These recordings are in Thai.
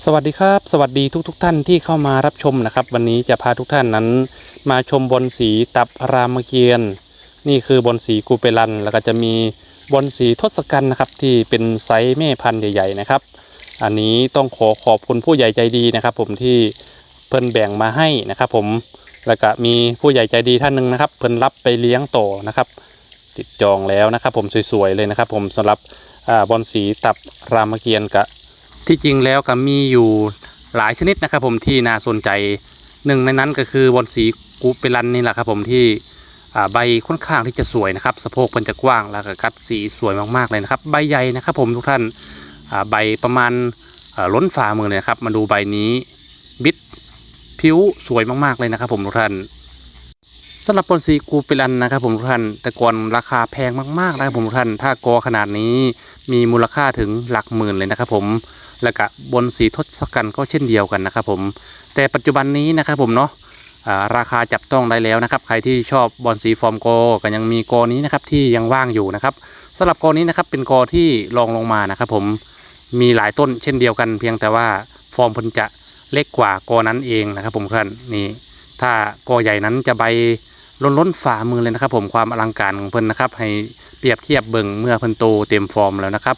สวัสดีครับ สวัสดีทุกๆทท่านที่เข้ามารับชมนะครับ วันนี้จะพาทุกท่านนั้น มาชมบอลสีตับรามเกียรติ์นี่คือบอลสีกูเปรัน แล้วก็จะมีบอลสีทศกัณฐ์นะครับที่เป็นไซส์แม่พันธุ์ใหญ่ ๆ นะครับ อันนี้ต้องขอขอบคุณผู้ใหญ่ใจดีนะครับ ผมที่เพิ่นแบ่งมาให้นะครับ ผมแล้วก็มีผู้ใหญ่ใจดีท่านหนึ่งนะครับ เพิ่นรับไปเลี้ยงต่อนะครับ ติดจองแล้วนะครับ ผมสวยๆเลยนะครับ ผมสำหรับอบอลสีตับรามเกียรติ์กับ ที่จริงแล้วก็มีอยู่หลายชนิดนะครับผมที่น่าสนใจหนึ่งในนั้นก็คือบอลสีกูเปรันนี่แหละครับผมที่ใบค่อนข้างที่จะสวยนะครับสะโพกมันจะกว้างแล้วก็กัดสีสวยมากๆเลยนะครับ ใบใหญ่นะครับผมทุกท่านใบประมาณล้นฝ่ามือเลยครับมาดูใบนี้บิดผิวสวยมากๆเลยนะครับผมทุกท่าน สำหรับบอลสีกูเปรันนะครับผมทุกท่านแต่ก่อนราคาแพงมากๆนะครับผมทุกท่านถ้ากอขนาดนี้มีมูลค่าถึงหลักหมื่นเลยนะครับผมแล้วก็บนสีทศกัณฐ์ก็เช่นเดียวกันนะครับผมแต่ปัจจุบันนี้นะครับผมเนาะราคาจับต้องได้แล้วนะครับ ใครที่ชอบบอลสีฟอร์มโกก็ยังมีโกนี้นะครับที่ยังว่างอยู่นะครับสำหรับโกนี้นะครับเป็นโกที่รองลงมานะครับผมมีหลายต้นเช่นเดียวกัน เพียงแต่ว่าฟอร์มพนจะเล็กกว่าโกนั้นเองนะครับผมเพื่อนนี่ถ้าโกใหญ่นั้นจะใบ ล้นล้นฝ่ามือเลยนะครับ ผมความอลังการของเพิ่นนะครับ ให้เปรียบเทียบเบิ่งเมื่อเพิ่นโตเต็มฟอร์มแล้วนะครับ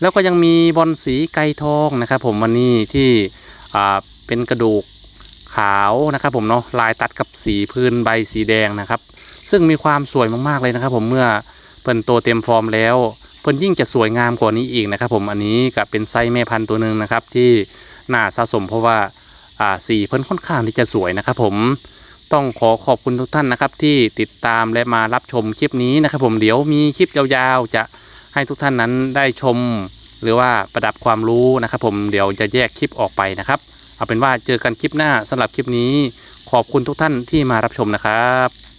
แล้วก็ยังมีบอลสีไก่ทองนะครับ ผมวันนี้ที่เป็นกระดูกขาวนะครับผมเนาะลายตัดกับสีพื้นใบสีแดงนะครับ ซึ่งมีความสวยมากๆเลยนะครับ ผมเมื่อเพิ่นโตเต็มฟอร์มแล้วเพิ่นยิ่งจะสวยงามกว่านี้อีกนะครับ ผมอันนี้ก็เป็นไซส์แม่พันธุ์ตัวหนึ่งนะครับ ที่น่าสะสมเพราะว่าอ่าสีเพิ่นค่อนข้างที่จะสวยนะครับ ผม ต้องขอขอบคุณทุกท่านนะครับที่ติดตามและมารับชมคลิปนี้นะครับ ผมเดี๋ยวมีคลิปยาวๆ จะให้ทุกท่านนั้นได้ชม หรือว่าประดับความรู้นะครับ ผมเดี๋ยวจะแยกคลิปออกไปนะครับ เอาเป็นว่าเจอกันคลิปหน้าสำหรับคลิปนี้ ขอบคุณทุกท่านที่มารับชมนะครับ